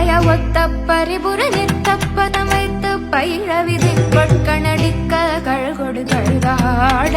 ஜய ஒத்த பரிபுர நிற்கப்ப தமைத்து பயிழ விதை கழகொடு கழுதாட.